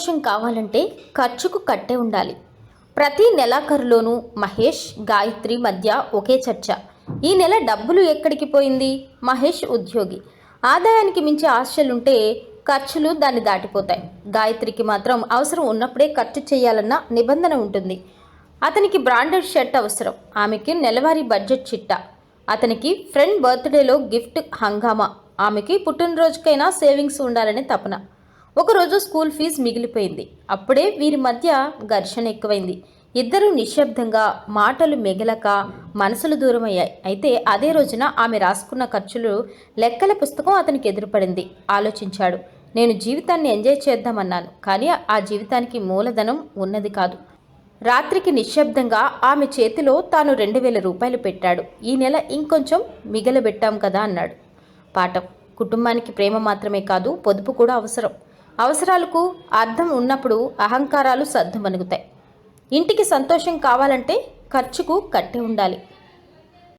సంతోషం కావాలంటే ఖర్చుకు కట్టే ఉండాలి. ప్రతి నెలాఖరులోనూ మహేష్ గాయత్రి మధ్య ఒకే చర్చ. ఈ నెల డబ్బులు ఎక్కడికి పోయింది? మహేష్ ఉద్యోగి. ఆదాయానికి మించి ఆశలుంటే ఖర్చులు దాన్ని దాటిపోతాయి. గాయత్రికి మాత్రం అవసరం ఉన్నప్పుడే ఖర్చు చేయాలన్న నిబంధన ఉంటుంది. అతనికి బ్రాండెడ్ షర్ట్ అవసరం. ఆమెకి నెలవారీ బడ్జెట్ చిట్టా. అతనికి ఫ్రెండ్ బర్త్డేలో గిఫ్ట్ హంగామా. ఆమెకి పుట్టినరోజుకైనా సేవింగ్స్ ఉండాలనే తపన. ఒకరోజు స్కూల్ ఫీజు మిగిలిపోయింది. అప్పుడే వీరి మధ్య ఘర్షణ ఎక్కువైంది. ఇద్దరూ నిశ్శబ్దంగా మాటలు మిగలక మనసులు దూరమయ్యాయి. అయితే అదే రోజున ఆమె రాసుకున్న ఖర్చులు లెక్కల పుస్తకం అతనికి ఎదురుపడింది. ఆలోచించాడు. నేను జీవితాన్ని ఎంజాయ్ చేద్దామన్నాను కానీ ఆ జీవితానికి మూలధనం ఉన్నది కాదు. రాత్రికి నిశ్శబ్దంగా ఆమె చేతిలో తాను రెండు వేల రూపాయలు పెట్టాడు. ఈ నెల ఇంకొంచెం మిగలబెట్టాం కదా అన్నాడు పాఠం. కుటుంబానికి ప్రేమ మాత్రమే కాదు పొదుపు కూడా అవసరం. అవసరాలకు అర్థం ఉన్నప్పుడు అహంకారాలు సర్దుమణుగుతాయి. ఇంటికి సంతోషం కావాలంటే ఖర్చుకు కట్టి ఉండాలి.